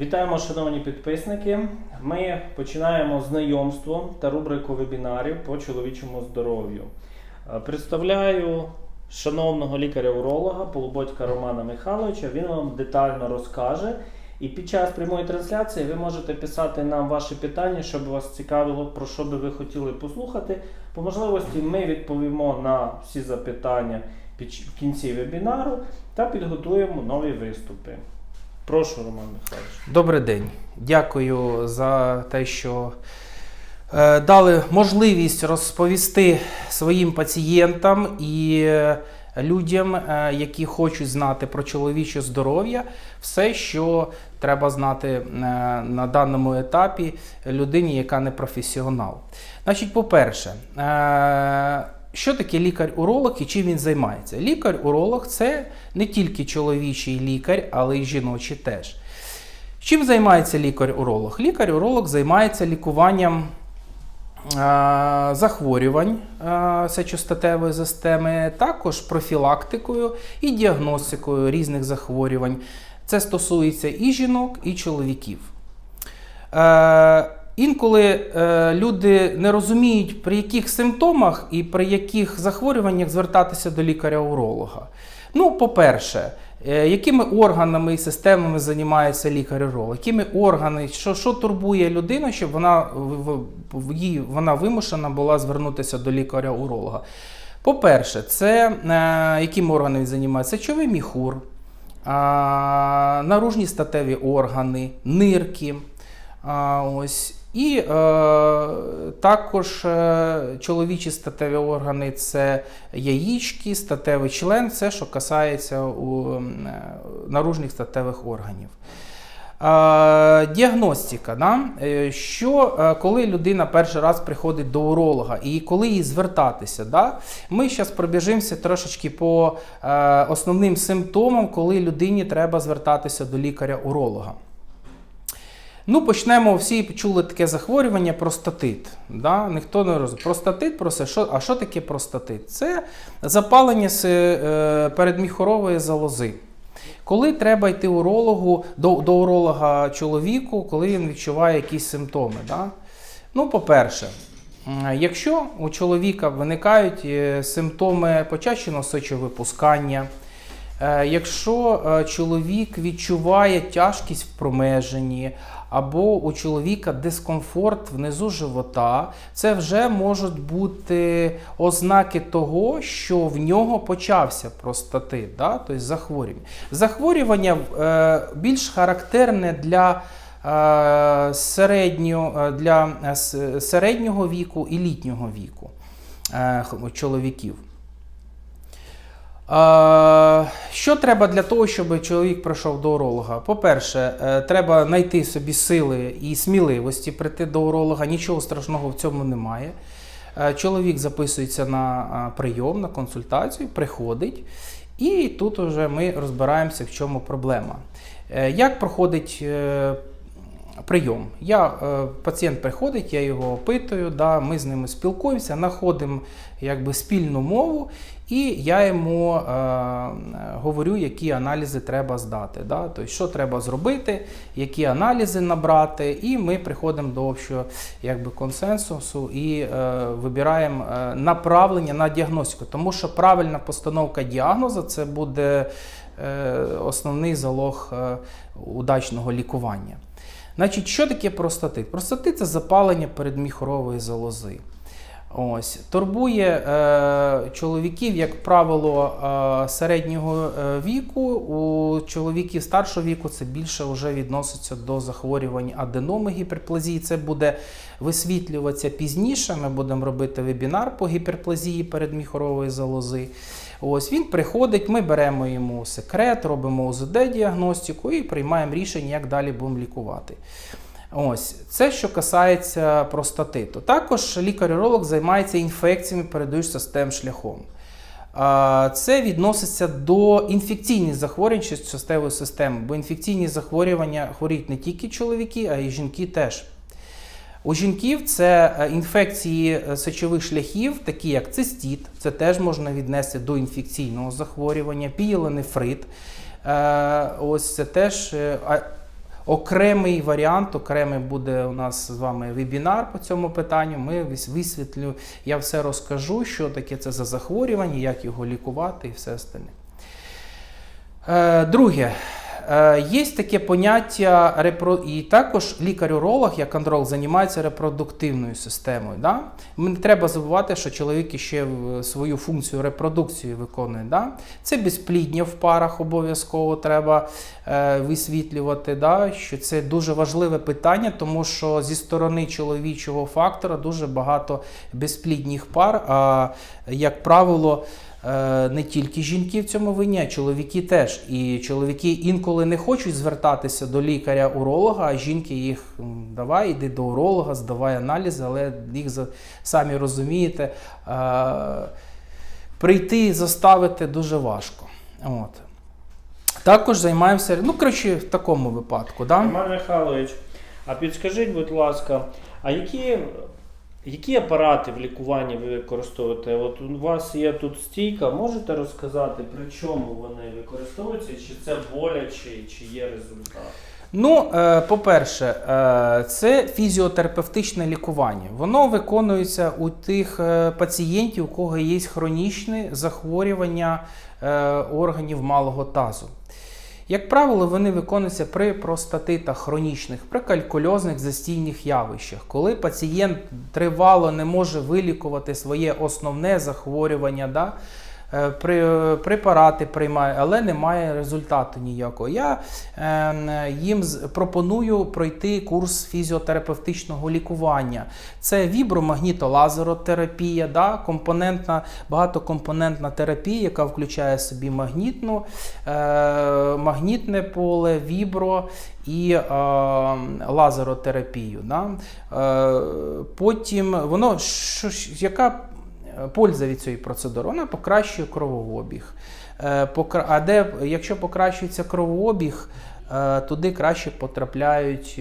Вітаємо, шановні підписники. Ми починаємо знайомство та рубрику вебінарів по чоловічому здоров'ю. Е, Представляю шановного лікаря-уролога Полуботька Романа Михайловича. Він вам детально розкаже. І під час прямої трансляції ви можете писати нам ваші питання, щоб вас цікавило, про що би ви хотіли послухати. По можливості ми відповімо на всі запитання в кінці вебінару та підготуємо нові виступи. Прошу, Роман Михайлович. Добрий день. Дякую за те, що е, дали можливість розповісти своїм пацієнтам і е, людям, е, які хочуть знати про чоловіче здоров'я, все, що треба знати е, на даному етапі людині, яка не професіонал. Значить, по-перше, е, що таке лікар-уролог і чим він займається? Лікар-уролог це не тільки чоловічий лікар, але й жіночий теж. Чим займається лікар-уролог? Лікар-уролог займається лікуванням е, захворювань сечостатевої системи, також профілактикою і діагностикою різних захворювань. Це стосується і жінок, і чоловіків. Е, інколи е, люди не розуміють, при яких симптомах і при яких захворюваннях звертатися до лікаря-уролога. Ну, по-перше, е, якими органами і системами займається лікар-уролог, якими органи, що, що турбує людину, щоб вона, їй, вона вимушена була звернутися до лікаря-уролога. По-перше, це е, якими органами він займається? Сечовий міхур, наружні статеві органи, нирки. А, ось. І е, також е, чоловічі статеві органи це яїчки, статевий член, це що касається у, е, наружних статевих органів. Е, діагностика. Да? Е, Що е, коли людина перший раз приходить до уролога і коли їй звертатися? Да? Ми зараз пробіжимося трошечки по е, основним симптомам, коли людині треба звертатися до лікаря-уролога. Ну, почнемо. Всі чули таке захворювання простатит. Да? Ніхто не розуміє. Простатит, просто що, а що таке простатит? Це запалення е, передміхорової залози. Коли треба йти урологу, до, до уролога чоловіку, коли він відчуває якісь симптоми. Да? Ну, по-перше, якщо у чоловіка виникають е, симптоми почащеного сечовипускання, Е, Якщо чоловік відчуває тяжкість в промеженні, або у чоловіка дискомфорт внизу живота, це вже можуть бути ознаки того, що в нього почався простатит, да? тобто захворювання. Захворювання е, більш характерне для е, середнього, е, для середнього віку і літнього віку чоловіків. Що треба для того, щоб чоловік прийшов до уролога? По-перше, е, треба знайти собі сили і сміливості прийти до уролога. Нічого страшного в цьому немає. Е, Чоловік записується на е, прийом, на консультацію, приходить, і тут вже ми розбираємося, в чому проблема. Як проходить прийом. Я, пацієнт приходить, я його опитую, да, ми з ними спілкуємося, знаходимо якби, спільну мову, і я йому е, е, говорю, які аналізи треба здати. Да? Тобто, що треба зробити, які аналізи набрати, і ми приходимо до общого якби, консенсусу і е, вибираємо е, направлення на діагностику. Тому що правильна постановка діагнозу це буде е, основний залог е, удачного лікування. Значить, що таке простатит? Простатит це запалення передміхорової залози. Ось. Турбує е, чоловіків, як правило, е, середнього е, віку. У чоловіків старшого віку це більше вже відноситься до захворювань аденоми гіперплазії. Це буде висвітлюватися пізніше. Ми будемо робити вебінар по гіперплазії передміхорової залози. Ось він приходить, ми беремо йому секрет, робимо ОЗД-діагностику і приймаємо рішення, як далі будемо лікувати. Ось це, що касається простатиту. Також лікар-уролог займається інфекціями, передаючи систем шляхом. Це відноситься до інфекційних захворювань частотевої системи, бо інфекційні захворювання хворіють не тільки чоловіки, а й жінки теж. У жінків це е, інфекції е, сечових шляхів, такі як цистіт, це теж можна віднести до інфекційного захворювання, пієлонефрит. Е, Ось це теж окремий варіант, окремий буде у нас з вами вебінар по цьому питанню. Ми висвітлю, я все розкажу, що таке це за захворювання, як його лікувати і все остальне. Е, Друге, є таке поняття репро... і також лікар-уролог, як андролог, займається репродуктивною системою. Да? Не треба забувати, що чоловік ще свою функцію репродукції виконує. Да? Це безплідня в парах обов'язково треба е, висвітлювати. Да? Що це дуже важливе питання, тому що зі сторони чоловічого фактора дуже багато безплідних пар. А як правило, Е, не тільки жінки в цьому винні, а чоловіки теж. І чоловіки інколи не хочуть звертатися до лікаря-уролога, а жінки їх давай, іди до уролога, здавай аналізи, але їх самі розумієте, е, прийти і заставити дуже важко. От. Також займаємося, ну, коротше, в такому випадку. Да? Роман Михайлович, а підскажіть, будь ласка, а які, які апарати в лікуванні ви використовуєте? От у вас є тут стійка, можете розказати, при чому вони використовуються, чи це боляче, чи є результат? Ну, е, по-перше, е, це фізіотерапевтичне лікування. Воно виконується у тих е, пацієнтів, у кого є хронічне захворювання органів малого тазу. Як правило, вони виконуються при простатитах хронічних, при калькульозних застійних явищах, коли пацієнт тривало не може вилікувати своє основне захворювання. Да? Е, препарати приймає, але немає результату ніякого. Я е, їм пропоную пройти курс фізіотерапевтичного лікування. Це вібромагнітолазеротерапія, да, компонентна, багатокомпонентна терапія, яка включає собі магнітну, е, магнітне поле, вібро і е, лазеротерапію. Да. Е, потім воно що, яка польза від цієї процедури? Вона покращує кровообіг. Е, А де, якщо покращується кровообіг, е, туди краще потрапляють.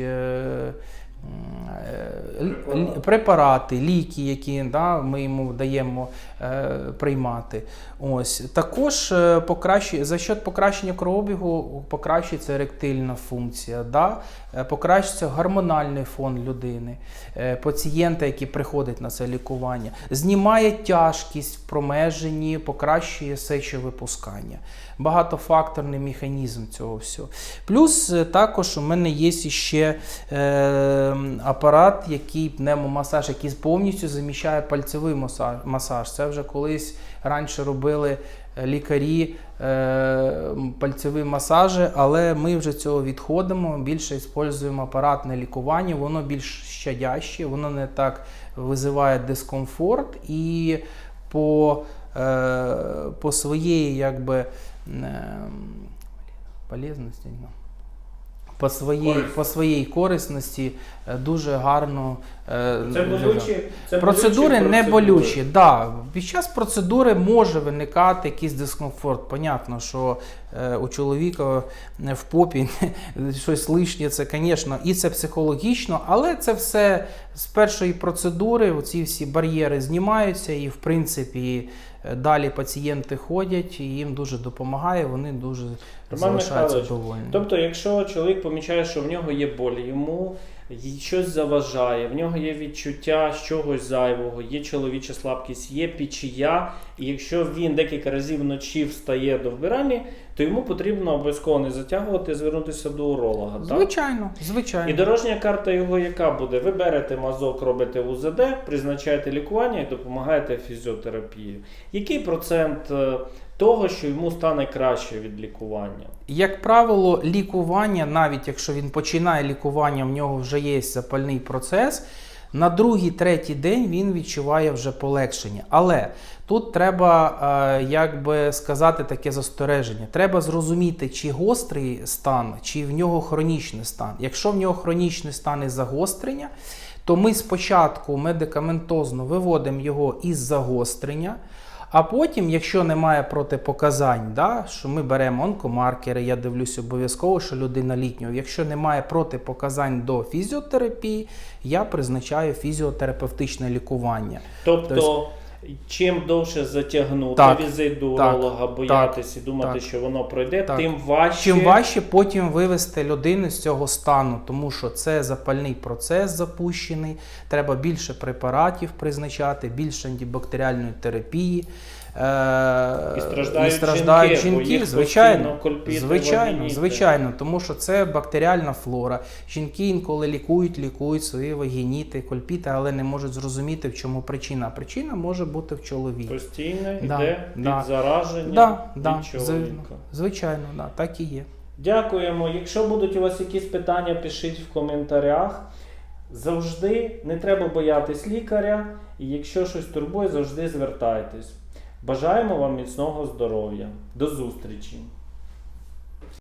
Е, Препарати, ліки, які да, ми йому даємо е, приймати. Ось. Також е, покращує, за счет покращення кровообігу покращується еректильна функція, да? е, покращується гормональний фон людини, е, пацієнта, який приходить на це лікування, знімає тяжкість в промеженні, покращує сечовипускання. Багатофакторний механізм цього всього. Плюс також у мене є ще е, апарат, який пневмомасаж, який повністю заміщає пальцевий масаж. Це вже колись раніше робили е, лікарі е, пальцеві масажі, але ми вже цього відходимо. Більше використовуємо апаратне лікування, воно більш щадяще, воно не так визиває дискомфорт і по, е, по своєї якби. ем, полезності. По своїй, по своїй корисності е, дуже гарно. е, Це болючі, це Процедури болючі не болючі. Да. Під час процедури може виникати якийсь дискомфорт. Понятно, що е, у чоловіка в попі щось лишнє, це, звісно, і це психологічно, але це все з першої процедури, оці всі бар'єри знімаються, і в принципі е, далі пацієнти ходять, і їм дуже допомагає, вони дуже Роман Михайлович, довольні. Тобто, якщо чоловік помічає, що в нього є болі, йому щось заважає, в нього є відчуття чогось зайвого, є чоловіча слабкість, є пічія, і якщо він декілька разів вночі встає до вбиральні, то йому потрібно обов'язково не затягувати, звернутися до уролога. Так? Звичайно, звичайно. І дорожня карта його яка буде? Ви берете мазок, робите УЗД, призначаєте лікування і допомагаєте фізіотерапією. Який процент е, того, що йому стане краще від лікування? Як правило, лікування, навіть якщо він починає лікування, в нього вже є запальний процес. На другий, третій день він відчуває вже полегшення. Але тут треба, е, як би сказати, таке застереження. Треба зрозуміти, чи гострий стан, чи в нього хронічний стан. Якщо в нього хронічний стан і загострення, то ми спочатку медикаментозно виводимо його із загострення. А потім, якщо немає протипоказань, да, що ми беремо онкомаркери, я дивлюсь обов'язково, що людина літнього. Якщо немає протипоказань до фізіотерапії, я призначаю фізіотерапевтичне лікування. Тобто, Тобто- Чим довше затягнути Так, візит до так, уролога, боятися і думати, так, що воно пройде, так. тим важче. Чим важче потім вивести людину з цього стану, тому що це запальний процес запущений, треба більше препаратів призначати, більше антибактеріальної терапії. Е, І страждають страждають жінки, жінки, звичайно, звичайно, звичайно, тому що це бактеріальна флора. Жінки інколи лікують, лікують свої вагініти, кольпіти, але не можуть зрозуміти, в чому причина. Причина може бути в чоловіка. Постійно Да, йде да. зараження Да, да, від чоловіка. звичайно, да, так і є. Дякуємо. Якщо будуть у вас якісь питання, пишіть в коментарях. Завжди не треба боятись лікаря, і якщо щось турбує, завжди звертайтесь. Бажаємо вам міцного здоров'я. До зустрічі!